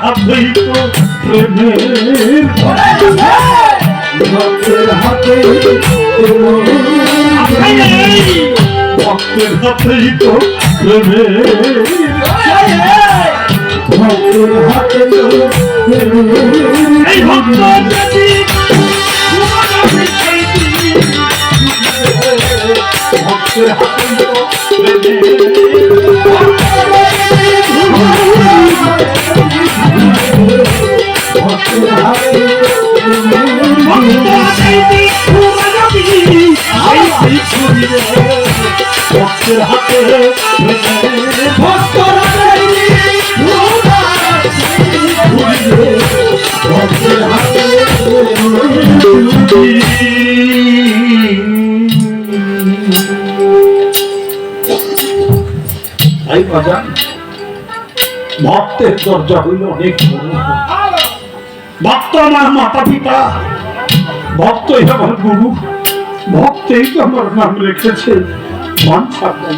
ভক্তের হাতেই তো প্রেমের ভক্তের হাতে ভক্তের হাতেই তো প্রেমের ভক্তের হাতে এই ভক্ত যদি ভক্তের হাতেই ভক্তের দরজা হইল অনেক। ভক্ত আমার মাতা পিতা ভক্তই আমার গুরু ভক্তেই তো আমার নাম রেখেছে, মন ছাড়বেন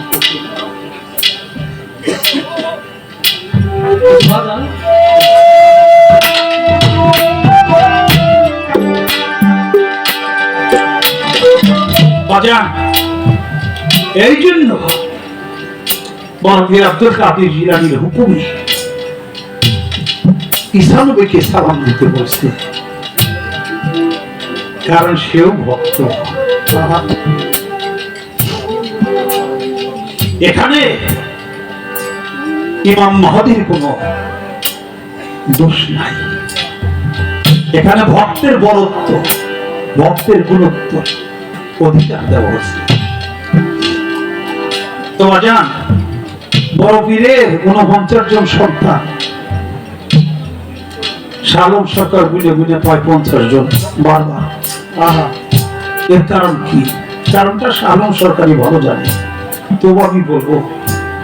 এই জন্য আব্দুল কাদের জিলানির হুকুমে ঈশানবীকে সালাম দিতে বলছে। কারণ সেও ভক্ত। এখানে ইমাম মাহাদির কোনো দোষ নাই। এখানে ভক্তের বরত্ব ভক্তের গুরুত্ব অধিকার দেওয়া হচ্ছে তোমার জান, বড় পীরের উনপঞ্চাশ জন সন্তান। শালম সরকার বুঝে বুঝে পায় পঞ্চাশ জন বারবার আহা, এর কারণ কি? কারণটা শালম সরকারই ভালো জানে। তবু আমি বলব,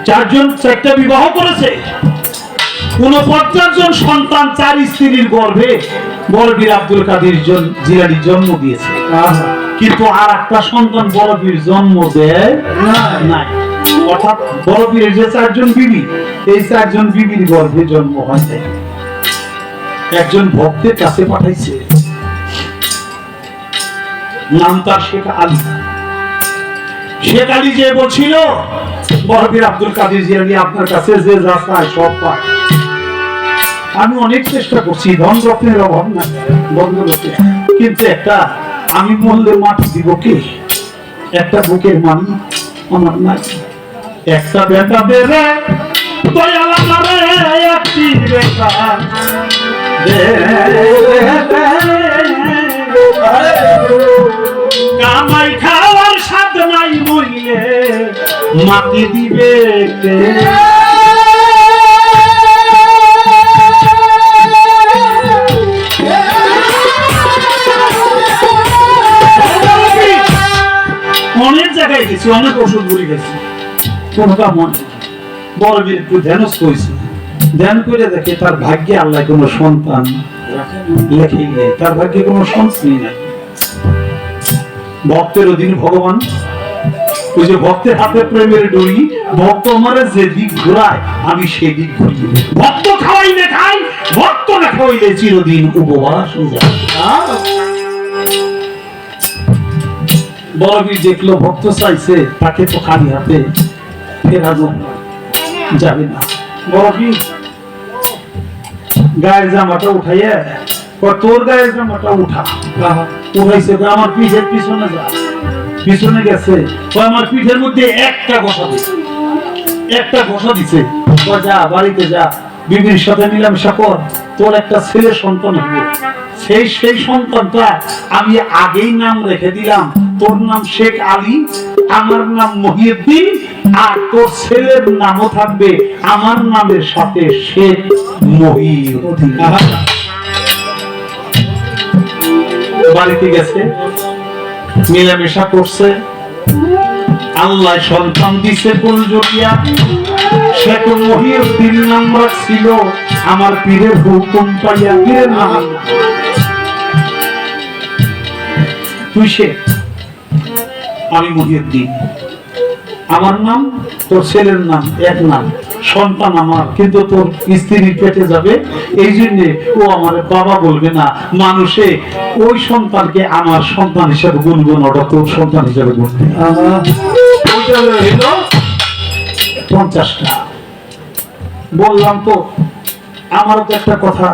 চারজন, চারটা বিবাহ করেছে। উনপঞ্চাশ জন সন্তান চার স্ত্রীর গর্ভে বলবীর আব্দুল কাদের জিলানির জন্ম দিয়েছে। আহা কিন্তু আর একটা সন্তান বলবীর জন্ম দেয়? নাই। অর্থাৎ যে চারজন বিবি এই চারজন বিবির গর্ভে জন্ম হয় নাই। একজন ভক্তের কাছে পাঠাইছে। নাম তার শেখ আলী। শেখ আলী যে বলছিল বরফির আব্দুল কাদের জিয়ানি আপনার কাছে যে যা চায় সব পায়। আমি অনেক চেষ্টা করছি ধন রত্নের অভাব না কিন্তু একটা আমি মরলে মাটি দিব কে? একটা বুকের মানি আমার নাই। একটা বেটা দেবে দয়াল আমারে, একটি বেটা কামাই খাওয়ার স্বাদ নাই মইলে, মাটি দিবে কে? জায়গায় গেছি, অনেক ওষুধ গেছি কোনো কাম বড় একটু ধ্যানস্থ ধ্যান করে দেখে তার ভাগ্যে আল্লাহ কোনো সন্তান লেখেই নেই। তার ভাগ্যে কোনো সন্তানই নাই। ভক্তের অধীন ভগবান। ওই যে ভক্তের হাতে প্রেমের ডরি ভক্ত আমারে যে দিক ঘুরায়, আমি সেই দিক ঘুরি। ভক্ত খাওয়াইলে খাই, ভক্ত না খাওয়াইলে চিরদিন উপবাস বলবীর দেখল ভক্ত চাইছে তাকে তো খালি হাতে ফেরানো যাবে না। বলবীর গায়ের জামাটা উঠাইয়া তোর গায়ের জামাটা উঠা। উঠাইছে আমার পিঠের পিছনে যা। পিছনে গেছে। কয়, আমার পিঠের মধ্যে একটা ঘষা দিছে। একটা ঘষা দিছে। যা বাড়িতে যা। বিবির সাথে মিলামেশা কর। তোর একটা ছেলে সন্তান হবে সেই সেই সন্তানটা আমি আগেই নাম রেখে দিলাম। তোর নাম শেখ আলী, আমার নাম মহিউদ্দিন, আর তোর ছেলের নামও থাকবে আমার নামের সাথে শেখ মহিউদ্দিন। বাড়িতে গেছে, মিলামেশা করছে আল্লাহ সন্তান দিছে জড়িয়া সে তো মহিউদ্দিন নাম ছিল আমার পীরের হুকুম পাইয়া। পীরের নাম তুই সে আমি মহিউদ্দিন। আমার নাম, তোর ছেলের নাম, এক নাম, সন্তান আমার, কিন্তু তোর স্ত্রীর পেটে যাবে। এই জন্য ও আমার বাবা বলবে না, মানুষে, ওই সন্তানকে আমার সন্তান হিসেবে গুনগুন, ওটা তোর সন্তান হিসেবে গুনবে। পঞ্চাশটা। বললাম তো আমারও তো একটা কথা